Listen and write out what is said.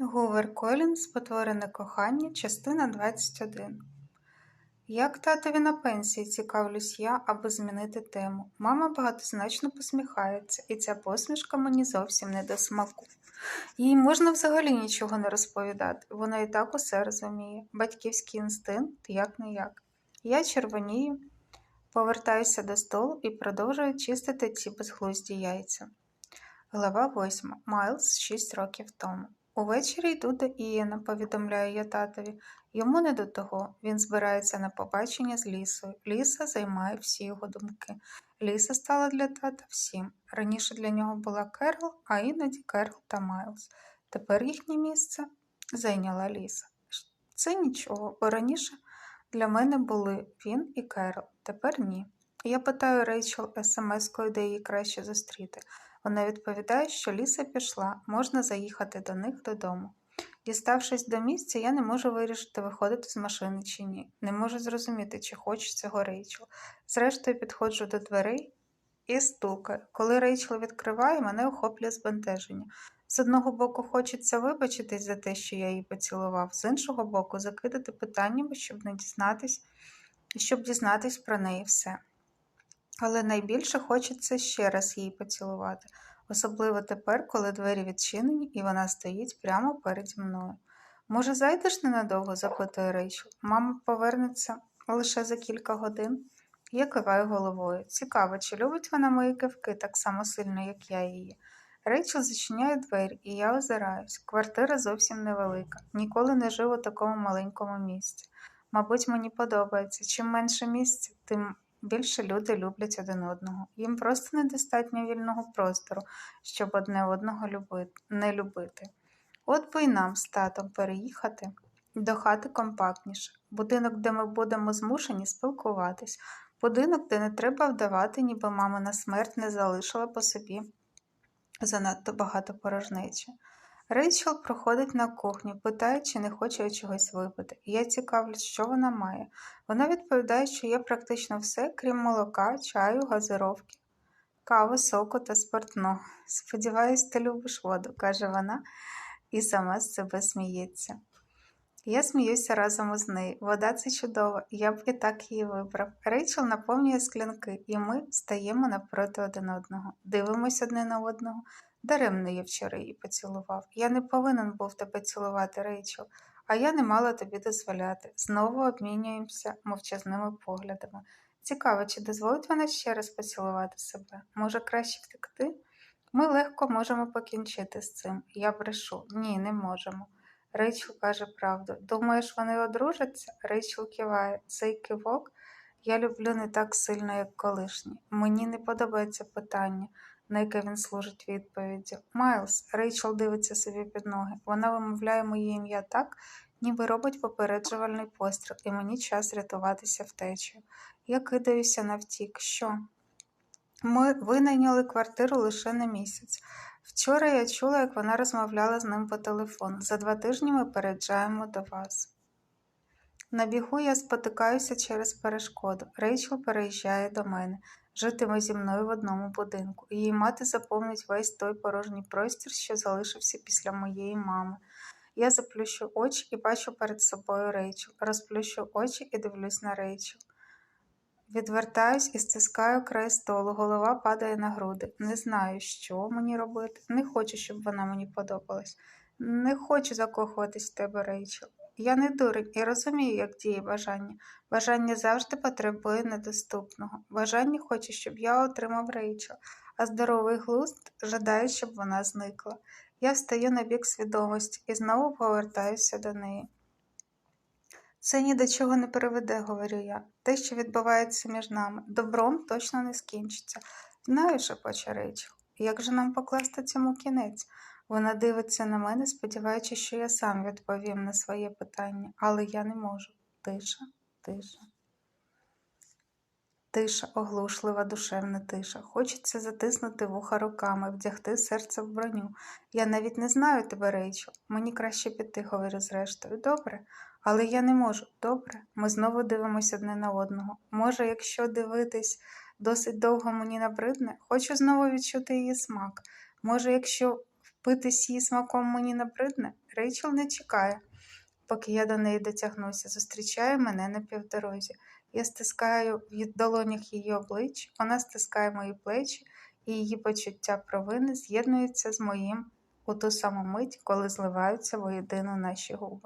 Гувер Колін Спотворене кохання, частина 21. Як татові на пенсії, цікавлюсь я, аби змінити тему. Мама багатозначно посміхається, і ця посмішка мені зовсім не до смаку. Їй можна взагалі нічого не розповідати, вона і так усе розуміє. Батьківський інстинкт як не як. Я червонію, повертаюся до столу і продовжую чистити ці безглузді яйця. Глава 8. Майлз 6 років тому. Увечері йду до Ієна, повідомляю я татові. Йому не до того. Він збирається на побачення з лісою. Ліса займає всі його думки. Ліса стала для тата всім. Раніше для нього була Керол, а іноді Керол та Майлз. Тепер їхнє місце зайняла Ліса. Це нічого, бо раніше для мене були він і Керол, тепер ні. Я питаю Рейчел смс-кою, де її краще зустріти. Вона відповідає, що ліса пішла, можна заїхати до них додому. Діставшись до місця, я не можу вирішити, виходити з машини чи ні. Не можу зрозуміти, чи хоче цього Рейчел. Зрештою, підходжу до дверей і стукаю. Коли Рейчел відкриває, мене охоплює збентеження. З одного боку, хочеться вибачитись за те, що я її поцілував, з іншого боку, закидати питаннями, щоб не дізнатись, щоб дізнатись про неї все. Але найбільше хочеться ще раз її поцілувати, особливо тепер, коли двері відчинені і вона стоїть прямо переді мною. Може, зайдеш ненадовго? запитує Рейчел. Мама повернеться лише за кілька годин. Я киваю головою. Цікаво, чи любить вона мої кивки так само сильно, як я її. Рейчел зачиняє двері, і я озираюсь. Квартира зовсім невелика. Ніколи не жив у такому маленькому місці. Мабуть, мені подобається. Чим менше місця, тим Більше люди люблять один одного. Їм просто недостатньо вільного простору, щоб одне одного любити, не любити. От би й нам з татом переїхати до хати компактніше, будинок, де ми будемо змушені спілкуватись, будинок, де не треба вдавати, ніби мама на смерть не залишила по собі занадто багато порожнечі. Рейчел проходить на кухню, питає, чи не хоче чогось випити. Я цікавлюсь, що вона має. Вона відповідає, що є практично все, крім молока, чаю, газировки, кави, соку та спиртного. Сподіваюсь, ти любиш воду, каже вона і сама з себе сміється. Я сміюся разом із нею. Вода це чудово, я б і так її вибрав. Рейчел наповнює склянки, і ми стаємо напроти один одного. Дивимось одне на одного. Даремно я вчора її поцілував. Я не повинен був тебе цілувати, Рейчел, а я не мала тобі дозволяти. Знову обмінюємося мовчазними поглядами. Цікаво, чи дозволить вона ще раз поцілувати себе? Може, краще втекти? Ми легко можемо покінчити з цим. Я брешу. Ні, не можемо. Рейчел каже правду. Думаєш, вони одружаться? Рейчел киває. Цей кивок я люблю не так сильно, як колишній. Мені не подобається питання на яке він служить відповіддю. Майлз, Рейчел дивиться собі під ноги. Вона вимовляє моє ім'я так, ніби робить попереджувальний постріл, і мені час рятуватися втечею. Я кидаюся на втік. Що? Ми винайняли квартиру лише на місяць. Вчора я чула, як вона розмовляла з ним по телефону. За два тижні ми переїжджаємо до вас. На бігу я спотикаюся через перешкоду. Рейчел переїжджає до мене житиме зі мною в одному будинку. Її мати заповнить весь той порожній простір, що залишився після моєї мами. Я заплющу очі і бачу перед собою Рейчел. Розплющу очі і дивлюсь на Рейчел. Відвертаюсь і стискаю край столу, голова падає на груди. Не знаю, що мені робити. Не хочу, щоб вона мені подобалась. Не хочу закохуватись в тебе, Рейчел. Я не дурень і розумію, як діє бажання. Бажання завжди потребує недоступного. Бажання хоче, щоб я отримав Рейчел, а здоровий глузд жадає, щоб вона зникла. Я встаю на бік свідомості і знову повертаюся до неї. Це ні до чого не приведе, говорю я. Те, що відбувається між нами, добром точно не скінчиться. Знаю, шепоче Рейчел. Як же нам покласти цьому кінець? Вона дивиться на мене, сподіваючись, що я сам відповім на своє питання, але я не можу. Тиша, тиша. Тиша, оглушлива, душевна тиша. Хочеться затиснути вуха руками, вдягти серце в броню. Я навіть не знаю тебе, Рейчо. Мені краще піти, говорю зрештою. Добре, але я не можу. Добре. Ми знову дивимося одне на одного. Може, якщо дивитись досить довго мені набридне, хочу знову відчути її смак. Може, якщо Напитись її смаком мені набридне? Рейчел не чекає, поки я до неї дотягнуся, зустрічає мене на півдорозі. Я стискаю в долонях її обличчя, вона стискає мої плечі, і її почуття провини з'єднується з моїм у ту саму мить, коли зливаються воєдино наші губи.